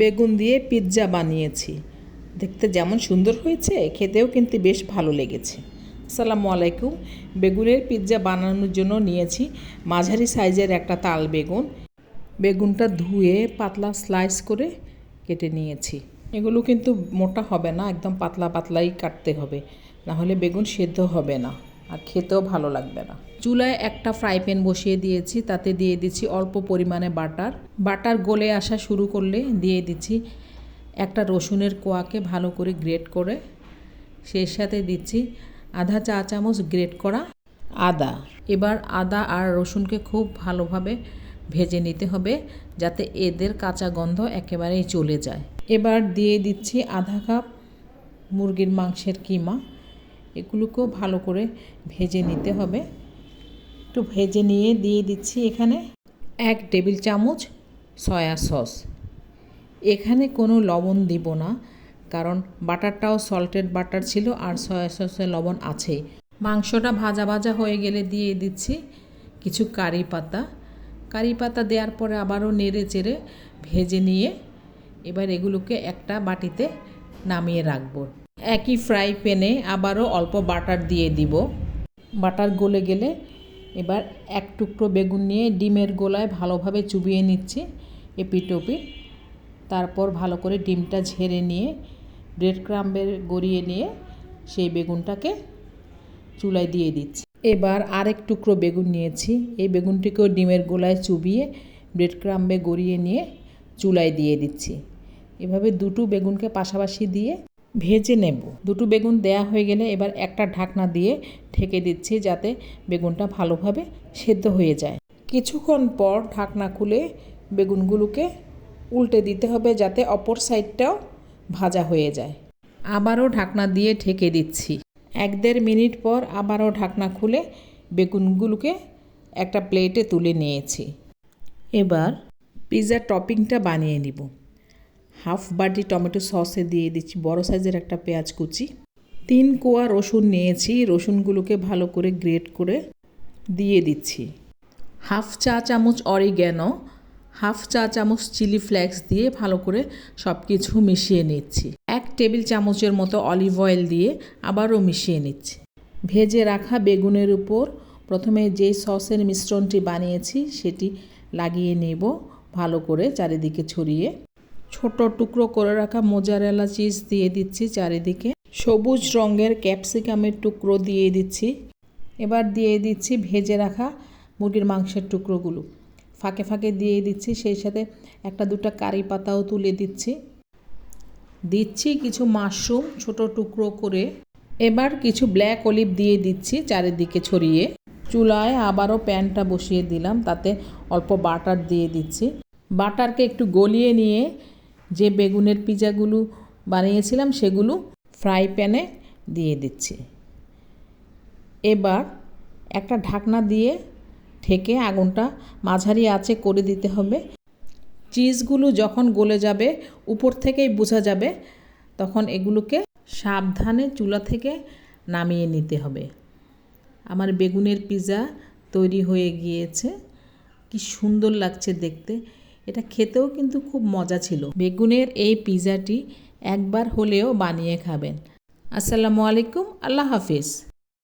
বেগুন দিয়ে পিৎজা বানিয়েছি। দেখতে যেমন সুন্দর হয়েছে, খেতেও কিন্তু বেশ ভালো লেগেছে। আসসালামু আলাইকুম। বেগুনের পিৎজা বানানোর জন্য নিয়েছি মাঝারি সাইজের একটা তাল বেগুন। বেগুনটা ধুয়ে পাতলা স্লাইস করে কেটে নিয়েছি। এগুলো কিন্তু মোটা হবে না, একদম পাতলা পাতলাই কাটতে হবে। না হলে বেগুন সেদ্ধ হবে না, আর খেতেও ভালো লাগবে না। চুলায় একটা ফ্রাই প্যান বসিয়ে দিয়েছি, তাতে দিয়ে দিচ্ছি অল্প পরিমাণে বাটার। বাটার গলে আসা শুরু করলে দিয়ে দিচ্ছি একটা রসুনের কোয়াকে ভালো করে গ্রেট করে। সেই সাথে দিচ্ছি আধা চা চামচ গ্রেট করা আদা। এবার আদা আর রসুনকে খুব ভালোভাবে ভেজে নিতে হবে, যাতে এদের কাঁচা গন্ধ একেবারেই চলে যায়। এবার দিয়ে দিচ্ছি আধা কাপ মুরগির মাংসের কিমা। এগুলোকেও ভালো করে ভেজে নিতে হবে। একটু ভেজে নিয়ে দিয়ে দিচ্ছি এখানে এক টেবিল চামচ সয়া সস। এখানে কোনো লবণ দিব না, কারণ বাটারটাও সল্টেড বাটার ছিল আর সয়া সসে লবণ আছে। মাংসটা ভাজা ভাজা হয়ে গেলে দিয়ে দিচ্ছি কিছু কারি পাতা। কারি পাতা দেওয়ার পরে আবারও নেড়ে চেড়ে ভেজে নিয়ে এবার এগুলোকে একটা বাটিতে নামিয়ে রাখব। একই ফ্রাই প্যানে আবারও অল্প বাটার দিয়ে দিব। বাটার গলে গেলে এবার এক টুকরো বেগুন নিয়ে ডিমের গোলায় ভালোভাবে চুবিয়ে নিচ্ছি এপিটোপি তারপর ভালো করে ডিমটা ঝেড়ে নিয়ে, ব্রেড ক্রাম্বের গড়িয়ে নিয়ে সেই বেগুনটাকে চুলায় দিয়ে দিচ্ছি। এবার আরেক টুকরো বেগুন নিয়েছি। এই বেগুনটিকেও ডিমের গোলায় চুবিয়ে, ব্রেড ক্রাম্বে গড়িয়ে নিয়ে চুলায় দিয়ে দিচ্ছি। এভাবে দুটো বেগুনকে পাশাপাশি দিয়ে ভেজে নেব। দুটো বেগুন দেয়া হয়ে গেলে এবার একটা ঢাকনা দিয়ে ঢেকে দিচ্ছি যাতে বেগুনটা ভালোভাবে সেদ্ধ হয়ে যায়। কিছুক্ষণ পর ঢাকনা খুলে বেগুনগুলোকে উল্টে দিতে হবে যাতে অপর সাইডটাও ভাজা হয়ে যায়। আবারও ঢাকনা দিয়ে ঢেকে দিচ্ছি। এক দেড় মিনিট পর আবারও ঢাকনা খুলে বেগুনগুলোকে একটা প্লেটে তুলে নিয়েছি। এবার পিৎজার টপিংটা বানিয়ে নিব। হাফ বাটি টমেটো সসে দিয়ে দিচ্ছি, বড় সাইজের একটা পেঁয়াজ কুচি। তিন কোয়া রসুন নিয়েছি, রসুনগুলোকে ভালো করে গ্রেট করে দিয়ে দিচ্ছি। হাফ চা চামচ অরিগ্যানো, হাফ চা চামচ চিলি ফ্লেক্স দিয়ে ভালো করে সব কিছু মিশিয়ে নিচ্ছি। এক টেবিল চামচের মতো অলিভ অয়েল দিয়ে আবারও মিশিয়ে নিচ্ছি। ভেজে রাখা বেগুনের উপর প্রথমে যে সসের মিশ্রণটি বানিয়েছি, সেটি লাগিয়ে নেব, ভালো করে চারিদিকে ছড়িয়ে। ছোট টুকরো করে রাখা মোজারেলা চিজ দিয়ে দিচ্ছি চারিদিকে। সবুজ রঙের ক্যাপসিকামের টুকরো দিয়ে দিচ্ছি। এবার দিয়ে দিচ্ছি ভেজে রাখা মুরগির মাংসের টুকরোগুলো। ফাঁকে ফাঁকে দিয়ে দিচ্ছি, সেই সাথে একটা দুটা কারি পাতাও তুলে দিচ্ছি। দিচ্ছি কিছু মাশরুম ছোট টুকরো করে। এবার কিছু ব্ল্যাক অলিভ দিয়ে দিচ্ছি চারিদিকে ছড়িয়ে। চুলায় আবারও প্যানটা বসিয়ে দিলাম, তাতে অল্প বাটার দিয়ে দিচ্ছি। বাটারকে একটু গলিয়ে নিয়ে যে বেগুনের পিজাগুলো বানিয়েছিলাম সেগুলো ফ্রাই প্যানে দিয়ে দিচ্ছি। এবার একটা ঢাকনা দিয়ে ঢেকে আগুনটা মাঝারি আঁচে করে দিতে হবে। চিজগুলো যখন গলে যাবে, উপর থেকেই বোঝা যাবে, তখন এগুলোকে সাবধানে চুলা থেকে নামিয়ে নিতে হবে। আমার বেগুনের পিৎজা তৈরি হয়ে গিয়েছে। কি সুন্দর লাগছে দেখতে। এটা খেতেও কিন্তু খুব মজা ছিল। বেগুনের এই পিজাটি একবার হলেও বানিয়ে খাবেন। আসসালামু আলাইকুম, আল্লাহ হাফিজ।